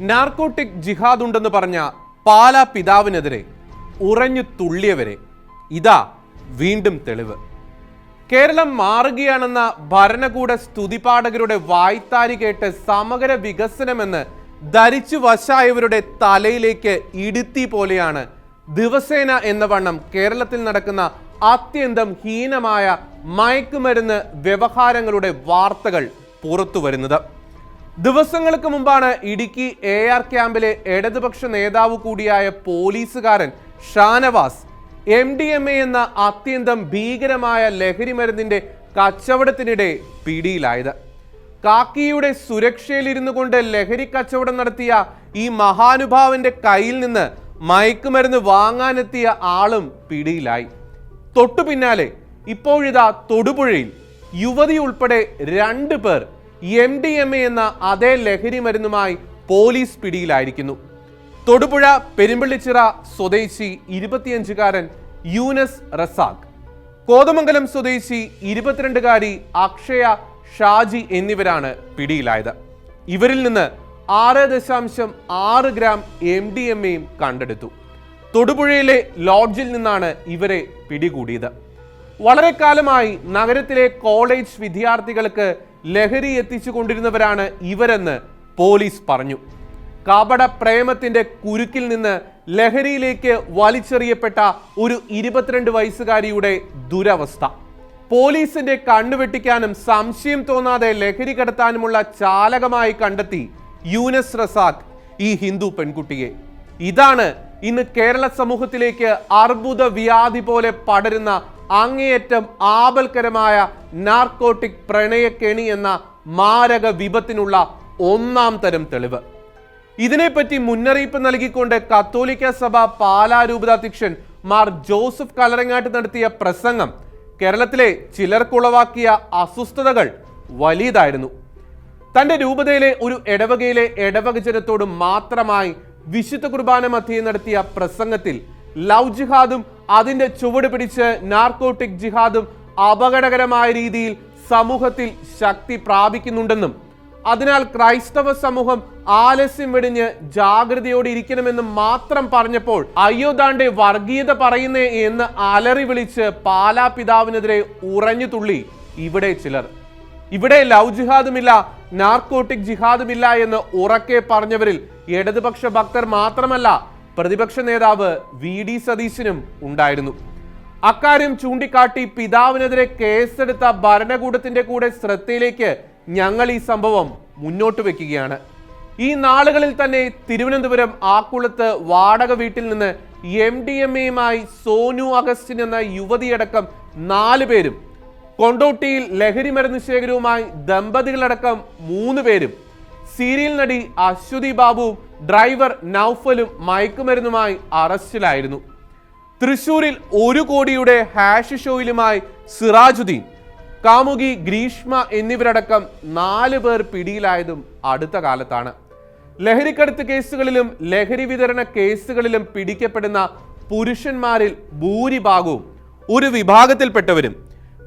Narcotic ജിഹാദ് ഉണ്ടെന്ന് പറഞ്ഞ പാലാ പിതാവിനെതിരെ ഉറഞ്ഞു തുള്ളിയവരെ. ഇതാ വീണ്ടും തെളിവ്. കേരളം മാറുകയാണെന്ന ഭരണകൂട സ്തുതിപാഠകരുടെ വായ്ത്താരി കേട്ട് സമഗ്ര വികസനമെന്ന് ധരിച്ചു വശായവരുടെ തലയിലേക്ക് ഇടുത്തി പോലെയാണ് ദിവസേന എന്ന വണ്ണം കേരളത്തിൽ നടക്കുന്ന അത്യന്തം ഹീനമായ മയക്കുമരുന്ന് വ്യവഹാരങ്ങളുടെ വാർത്തകൾ പുറത്തു വരുന്നത് ദിവസങ്ങൾക്ക് മുമ്പാണ് ഇടുക്കി എ ആർ ക്യാമ്പിലെ ഇടതുപക്ഷ നേതാവ് കൂടിയായ പോലീസുകാരൻ Shanavas M D M A എന്ന അത്യന്തം ഭീകരമായ ലഹരി മരുന്നിന്റെ കച്ചവടത്തിനിടെ പിടിയിലായത്. കാക്കിയുടെ സുരക്ഷയിലിരുന്നു കൊണ്ട് ലഹരി കച്ചവടം നടത്തിയ ഈ മഹാനുഭാവന്റെ കയ്യിൽ നിന്ന് മയക്കുമരുന്ന് വാങ്ങാനെത്തിയ ആളും പിടിയിലായി. തൊട്ടു പിന്നാലെ ഇപ്പോഴിതാ തൊടുപുഴയിൽ യുവതി ഉൾപ്പെടെ രണ്ട് പേർ എം ഡി എം എ എന്ന അതേ ലഹരി മരുന്നുമായി പോലീസ് പിടിയിലായിരിക്കുന്നു. തൊടുപുഴ പെരുമ്പള്ളിച്ചിറ സ്വദേശി ഇരുപത്തിയഞ്ചുകാരൻ യൂനസ് റസാഖ്. കോതമംഗലം സ്വദേശി ഇരുപത്തിരണ്ടുകാരി അക്ഷയ ഷാജി എന്നിവരാണ് പിടിയിലായത്. ഇവരിൽ നിന്ന് ആറ് ദശാംശം ആറ് ഗ്രാം എം ഡി എം എയും കണ്ടെടുത്തു. തൊടുപുഴയിലെ ലോഡ്ജിൽ നിന്നാണ് ഇവരെ പിടികൂടിയത്. വളരെ കാലമായി നഗരത്തിലെ കോളേജ് വിദ്യാർത്ഥികൾക്ക് ലഹരി എത്തിച്ചു കൊണ്ടിരുന്നവരാണ് ഇവരെന്ന് പോലീസ് പറഞ്ഞു. കപട പ്രേമത്തിന്റെ കുരുക്കിൽ നിന്ന് ലഹരിയിലേക്ക് വലിച്ചെറിയപ്പെട്ട ഒരു ഇരുപത്തിരണ്ട് വയസ്സുകാരിയുടെ ദുരവസ്ഥ. പോലീസിന്റെ കണ്ണുവെട്ടിക്കാനും സംശയം തോന്നാതെ ലഹരി കടത്താനുമുള്ള ചാലകമായി കണ്ടെത്തി യൂനസ് റസാഖ് ഈ ഹിന്ദു പെൺകുട്ടിയെ. ഇതാണ് ഇന്ന് കേരള സമൂഹത്തിലേക്ക് അർബുദ വ്യാധി പോലെ പടരുന്ന അങ്ങേയറ്റം ആപൽക്കരമായ നാർക്കോട്ടിക് പ്രണയക്കെണി എന്ന മാരക വിപത്തിനുള്ള ഒന്നാം തരം തെളിവ്. ഇതിനെപ്പറ്റി മുന്നറിയിപ്പ് നൽകിക്കൊണ്ട് കത്തോലിക്ക സഭ പാലാ രൂപതാധ്യക്ഷൻ മാർ ജോസഫ് കലറങ്ങാട്ട് നടത്തിയ പ്രസംഗം കേരളത്തിലെ ചിലർക്കുളവാക്കിയ അസ്വസ്ഥതകൾ വലിയതായിരുന്നു. തന്റെ രൂപതയിലെ ഒരു ഇടവകയിലെ ഇടവക ജനത്തോട് മാത്രമായി വിശുദ്ധ കുർബാന മധ്യേ നടത്തിയ പ്രസംഗത്തിൽ ലവ് ജിഹാദും അതിന്റെ ചുവട് പിടിച്ച് നാർക്കോട്ടിക് ജിഹാദും അപകടകരമായ രീതിയിൽ സമൂഹത്തിൽ ശക്തി പ്രാപിക്കുന്നുണ്ടെന്നും അതിനാൽ ക്രൈസ്തവ സമൂഹം ആലസ്യം വെടിഞ്ഞ് ജാഗ്രതയോടെ ഇരിക്കണമെന്ന് മാത്രം പറഞ്ഞപ്പോൾ അയ്യോദാണ്ടെ വർഗീയത പറയുന്നേ എന്ന് അലറി വിളിച്ച് പാലാ പിതാവിനെതിരെ ഉറഞ്ഞു തുള്ളി ഇവിടെ ചിലർ. ഇവിടെ ലവ് ജിഹാദുമില്ല നാർക്കോട്ടിക് ജിഹാദുമില്ല എന്ന് ഉറക്കെ പറഞ്ഞവരിൽ ഇടതുപക്ഷ ഭക്തർ മാത്രമല്ല പ്രതിപക്ഷ നേതാവ് വി ഡി സതീശനും ഉണ്ടായിരുന്നു. അക്കാര്യം ചൂണ്ടിക്കാട്ടി പിതാവിനെതിരെ കേസെടുത്ത ഭരണകൂടത്തിന്റെ കൂടെ ശ്രദ്ധയിലേക്ക് ഞങ്ങൾ ഈ സംഭവം മുന്നോട്ട് വെക്കുകയാണ്. ഈ നാളുകളിൽ തന്നെ തിരുവനന്തപുരം ആക്കുളത്ത് വാടക വീട്ടിൽ നിന്ന് എം ഡി എം എയുമായി സോനു അഗസ്റ്റിൻ എന്ന യുവതിയടക്കം നാല് പേരും കൊണ്ടോട്ടിയിൽ ലഹരി മരുന്ന് ശേഖരവുമായി ദമ്പതികളടക്കം മൂന്ന് പേരും സീരിയൽ നടി അശ്വതി ബാബുവും ഡ്രൈവർ നൌഫലും മയക്കുമരുന്നുമായി അറസ്റ്റിലായിരുന്നു. തൃശൂരിൽ ഒരു കോടിയുടെ ഹാഷ് ഷോയിലുമായി സിറാജുദ്ദീൻ കാമുകി ഗ്രീഷ്മ എന്നിവരടക്കം നാല് പേർ പിടിയിലായതും അടുത്ത കാലത്താണ്. ലഹരിക്കടത്ത് കേസുകളിലും ലഹരി വിതരണ കേസുകളിലും പിടിക്കപ്പെടുന്ന പുരുഷന്മാരിൽ ഭൂരിഭാഗവും ഒരു വിഭാഗത്തിൽപ്പെട്ടവരും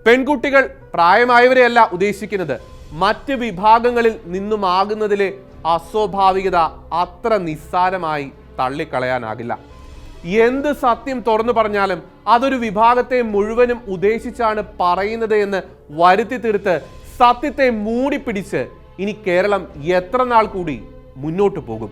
പെൺകുട്ടികൾ പ്രായമായവരെയല്ല ഉദ്ദേശിക്കുന്നത്. മറ്റ് വിഭാഗങ്ങളിൽ നിന്നുമാകുന്നതിലെ അസ്വാഭാവികത അത്ര നിസ്സാരമായി തള്ളിക്കളയാനാകില്ല. എന്ത് സത്യം തുറന്നു പറഞ്ഞാലും അതൊരു വിഭാഗത്തെ മുഴുവനും ഉദ്ദേശിച്ചാണ് പറയുന്നത് എന്ന് വരുത്തി തീർത്ത് സത്യത്തെ മൂടിപ്പിടിച്ച് ഇനി കേരളം എത്ര നാൾ കൂടി മുന്നോട്ട് പോകും?